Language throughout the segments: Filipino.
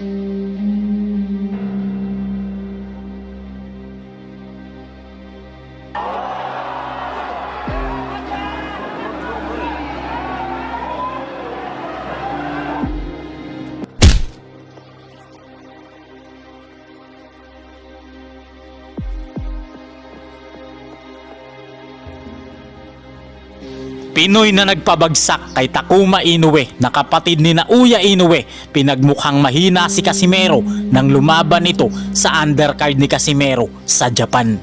Mm-hmm. Pinoy na nagpabagsak kay Takuma Inoue na kapatid ni Nauya Inoue pinagmukhang mahina si Casimero nang lumaban ito sa undercard ni Casimero sa Japan.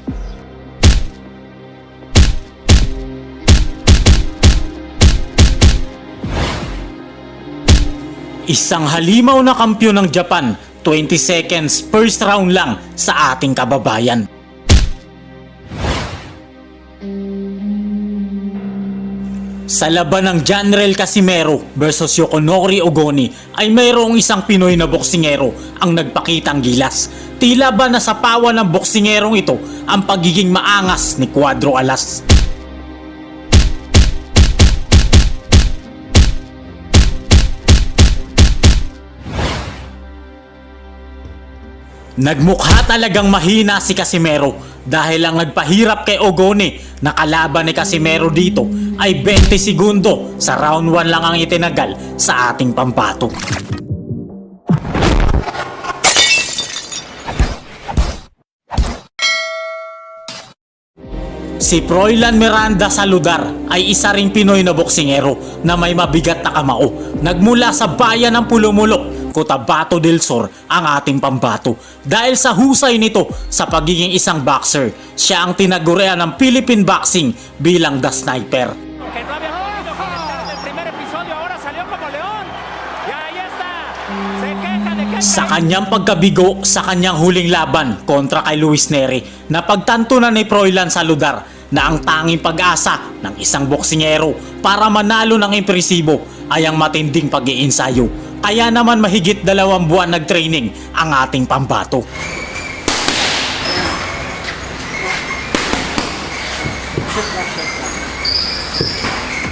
Isang halimaw na kampyon ng Japan, 20 seconds first round lang sa ating kababayan. Sa laban ng Janrel Casimero versus Yokonori Ogoni ay mayroong isang Pinoy na boksingero ang nagpakitang gilas. Tila ba nasa pawa ng boksingerong ito ang pagiging maangas ni Cuadro Alas. Nagmukha talagang mahina si Casimero dahil ang nagpahirap kay Ogoni na kalaban ni Casimero dito ay 20 segundo sa round 1 lang ang itinagal sa ating pambato. Si Froilan Miranda Saludar ay isa ring Pinoy na boksingero na may mabigat na kamao. Nagmula sa bayan ng Pulumulok, Cotabato del Sur ang ating pambato. Dahil sa husay nito sa pagiging isang boxer, siya ang tinagurian ng Philippine Boxing bilang The Sniper. Sa kanyang pagkabigo sa kanyang huling laban kontra kay Luis Neri, napagtanto na ni Froilan Saludar na ang tanging pag-asa ng isang boksingero para manalo ng impresibo ay ang matinding pag-iinsayo. Kaya naman mahigit dalawang buwan nag-training ang ating pambato.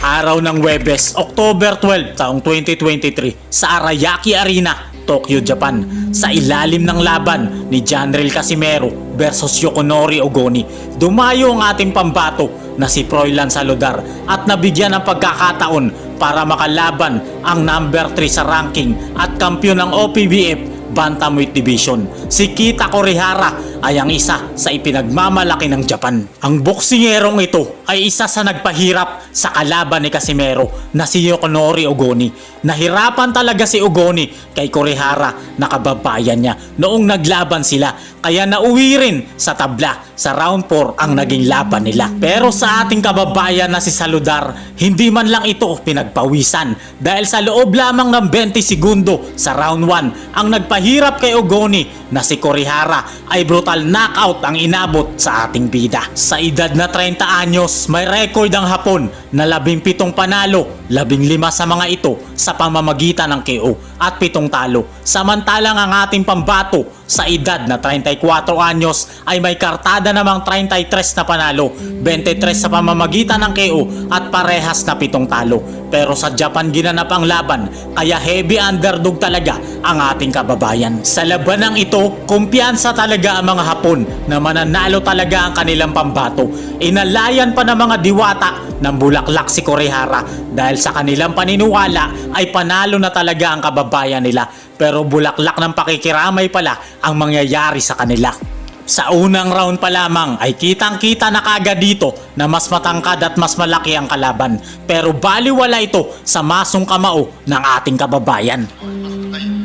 Araw ng Webes, October 12, taong 2023 sa Arayaki Arena, Tokyo, Japan. Sa ilalim ng laban ni Janril Casimero versus Yokonori Ogoni, dumayo ang ating pambato na si Froilan Saludar at nabigyan ng pagkakataon para makalaban ang number 3 sa ranking at kampyon ng OPBF Bantamweight Division. Si Kita Korihara ay ang isa sa ipinagmamalaki ng Japan. Ang boksingerong ito ay isa sa nagpahirap sa kalaban ni Casimero na si Yokonori Ogoni. Nahirapan talaga si Ogoni kay Korihara na kababayan niya noong naglaban sila kaya nauwi rin sa tabla sa round 4 ang naging laban nila. Pero sa ating kababayan na si Saludar, hindi man lang ito pinagpawisan dahil sa loob lamang ng 20 segundo sa round 1 ang nagpahirap kay Ogoni na si Korihara ay brutal knockout ang inabot sa ating bida. Sa edad na 30 anyos, may record ang Hapon na 17 panalo, 15 sa mga ito sa pamamagitan ng KO at 7 talo. Samantalang ang ating pambato sa edad na 34 anyos ay may kartada namang 33 na panalo, 23 sa pamamagitan ng KO at parehas na 7 talo. Pero sa Japan ginanap ang laban kaya heavy underdog talaga ang ating kababayan. Sa labanang ito, kumpiyansa talaga ang mga Hapon na mananalo talaga ang kanilang pambato. Inalayan pa ng mga diwata ng bulaklak si Korehara dahil sa kanilang paniniwala ay panalo na talaga ang kababayan nila. Pero bulaklak ng pakikiramay pala ang mangyayari sa kanila. Sa unang round pa lamang ay kitang kita na kagad dito na mas matangkad at mas malaki ang kalaban. Pero baliwala ito sa masong kamao ng ating kababayan.「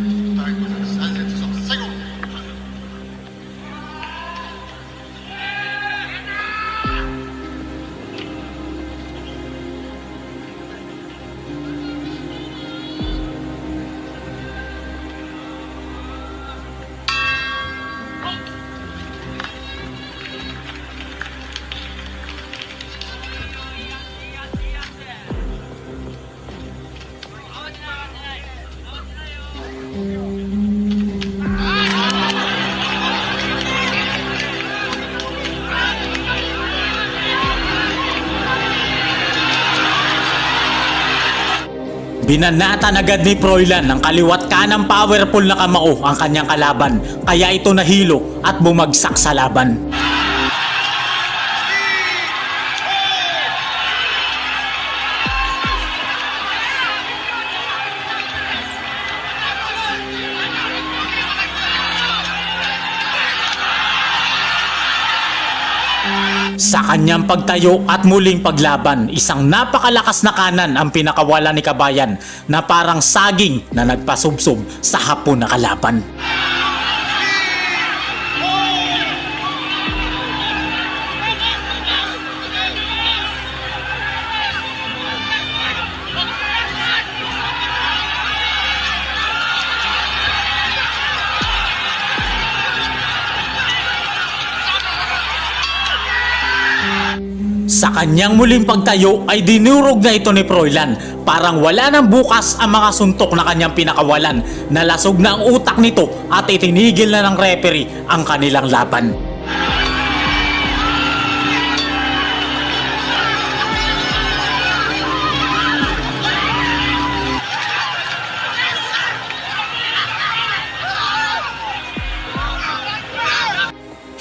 Binanatan agad ni Froilan ng kaliwat kanang powerful na kamao ang kanyang kalaban kaya ito nahilo at bumagsak sa laban. Sa kanyang pagtayo at muling paglaban, isang napakalakas na kanan ang pinakawala ni Kabayan na parang saging na nagpasubsob sa hapon na kalaban. Sa kanyang muling pagtayo ay dinurog na ito ni Froilan. Parang wala nang bukas ang mga suntok na kanyang pinakawalan. Nalasog na ang utak nito at itinigil na ng referee ang kanilang laban.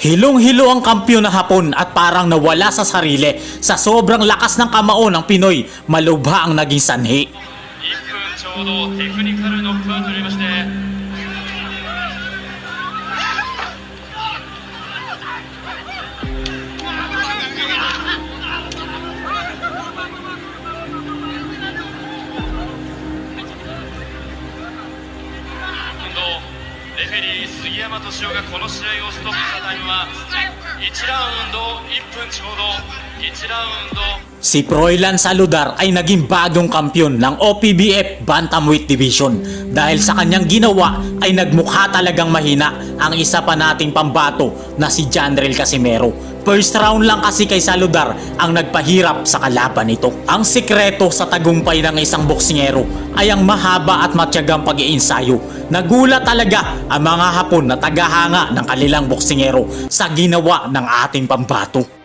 Hilong-hilo ang kampyon na hapon at parang nawala sa sarili sa sobrang lakas ng kamao ng Pinoy, malubha ang naging sanhi. フェリー杉山敏夫がこの試合をストップしたタイムは1ラウンド1分ちょうど1ラウンド Si Froilan Saludar ay naging bagong kampyon ng OPBF Bantamweight Division. Dahil sa kanyang ginawa ay nagmukha talagang mahina ang isa pa nating pambato na si Janrel Casimero. First round lang kasi kay Saludar ang nagpahirap sa kalaban nito. Ang sikreto sa tagumpay ng isang boksingero ay ang mahaba at matyagang pag-iinsayo. Nagulat talaga ang mga hapon na tagahanga ng kanilang boksingero sa ginawa ng ating pambato.